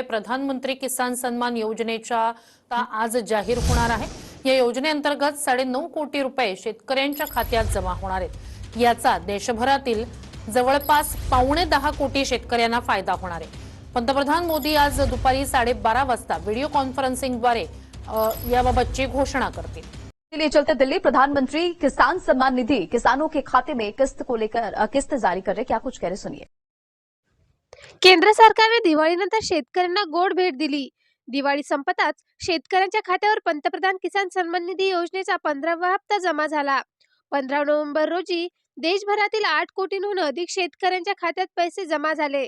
प्रधानमंत्री किसान सन्मान योजनेच्या आज जाहीर होणार आहे. या योजनेअंतर्गत साडेनऊ कोटी रुपये शेतकऱ्यांच्या खात्यात जमा होणार आहेत. याचा देशभरातील जवळपास पावणे दहा कोटी शेतकऱ्यांना फायदा होणार आहे. पंतप्रधान मोदी आज दुपारी साडेबारा वाजता व्हिडिओ कॉन्फरन्सिंगद्वारे याबाबतची घोषणा करतील. लिए चलते दिल्ली प्रधानमंत्री किसान सम्मान निधि किसानों के खाते में किस्त को लेकर किस्त जारी कर रहे क्या कुछ कह रहे सुनिए। केंद्र सरकारने दिवाळीनंतर शेतकऱ्यांना गोड भेट दिली. दिवाळी संपताच शेतकऱ्यांच्या खात्यावर पंतप्रधान किसान सन्मान निधी योजनेचा पंधरावा हप्ता जमा झाला. पंधरा नोव्हेंबर रोजी देशभरातील आठ कोटींहून अधिक शेतकऱ्यांच्या खात्यात पैसे जमा झाले.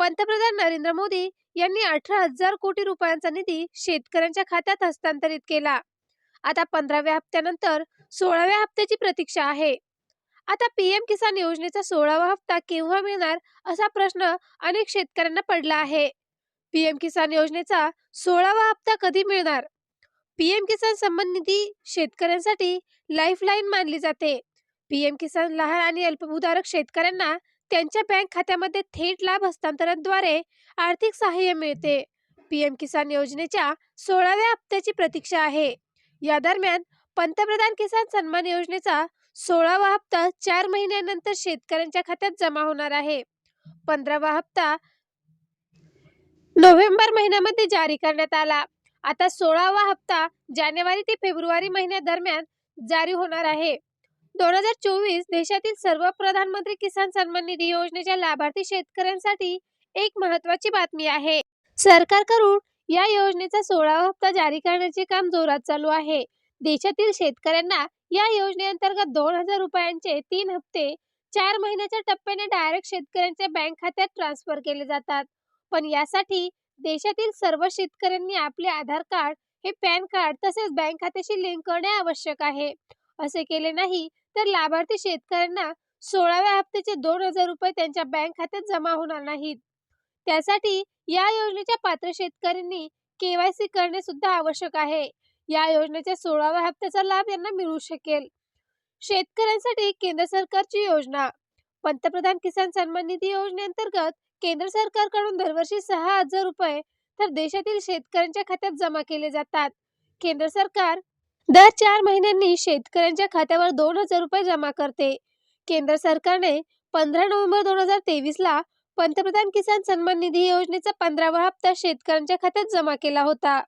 पंतप्रधान नरेंद्र मोदी यांनी अठरा हजार कोटी रुपयांचा निधी शेतकऱ्यांच्या खात्यात हस्तांतरित केला. आता पंधराव्या हप्त्यानंतर सोळाव्या हप्त्याची प्रतीक्षा आहे. आता पीएम किसान योजनेचा सोळावा हप्ता केव्हा मिळणार असा प्रश्न अनेक शेतकऱ्यांना पडला आहे. पीएम किसान योजनेचा सोळावा हप्ता कधी मिळणार? पीएम किसान सन्मान निधी शेतकऱ्यांसाठी लाईफलाईन मानली जाते. पीएम किसान लहान आणि अल्पभूधारक शेतकऱ्यांना त्यांच्या बँक खात्यामध्ये थेट लाभ हस्तांतरणाद्वारे आर्थिक सहाय्य मिळते. पीएम किसान योजनेच्या सोळाव्या हप्त्याची प्रतीक्षा आहे. या दरम्यान पंतप्रधान किसान सन्मान योजनेचा सोळावा हप्ता चार महिन्यानंतर शेतकऱ्यांच्या खात्यात जमा होणार आहे. पंधरावा हप्ता नोव्हेंबर महिन्यामध्ये जारी करण्यात आला. आता सोळावा हप्ता जानेवारी ते फेब्रुवारी महिन्या दरम्यान जारी होणार आहे. दोन हजार चोवीस देशातील सर्व प्रधानमंत्री किसान सन्मान निधी योजनेच्या लाभार्थी शेतकऱ्यांसाठी एक महत्वाची बातमी आहे. सरकारकडून या योजनेचा सोळावा हप्ता जारी करण्याचे काम जोरात चालू आहे. देशातील शेतकऱ्यांना या योजनेअंतर्गत दोन हजार रुपयांचे तीन हप्ते चार महिन्याच्या टप्प्याने डायरेक्ट शेतकऱ्यांच्या बँक खात्यात ट्रान्सफर केले जातात. पण यासाठी देशातील सर्व शेतकऱ्यांनी आपले आधार कार्ड हे पॅन कार्ड तसेच बँक खात्याशी लिंक करणे आवश्यक आहे. असे केले नाही तर लाभार्थी शेतकऱ्यांना सोळाव्या हप्त्याचे दोन हजार रुपये त्यांच्या बँक खात्यात जमा होणार नाहीत. त्यासाठी या योजनेच्या पात्र शेतकऱ्यांनी केवायसी करणे सुद्धा आवश्यक आहे. या योजनेच्या सोळाव्या हप्त्याचा लाभ यांना मिळू शकेल. शेतकऱ्यांसाठी केंद्र सरकारची योजना. पंतप्रधान किसान सन्मान निधी योजनेअंतर्गत केंद्र सरकारकडून दरवर्षी सहा हजार रुपये तर देशातील शेतकऱ्यांच्या खात्यात जमा केले जातात. केंद्र सरकार दर चार महिन्यांनी शेतकऱ्यांच्या खात्यावर दोन हजार रुपये जमा करते. केंद्र सरकारने पंधरा नोव्हेंबर दोन हजार तेवीस ला पंतप्रधान किसान सन्मान निधी योजनेचा पंधरावा हप्ता शेतकऱ्यांच्या खात्यात जमा केला होता.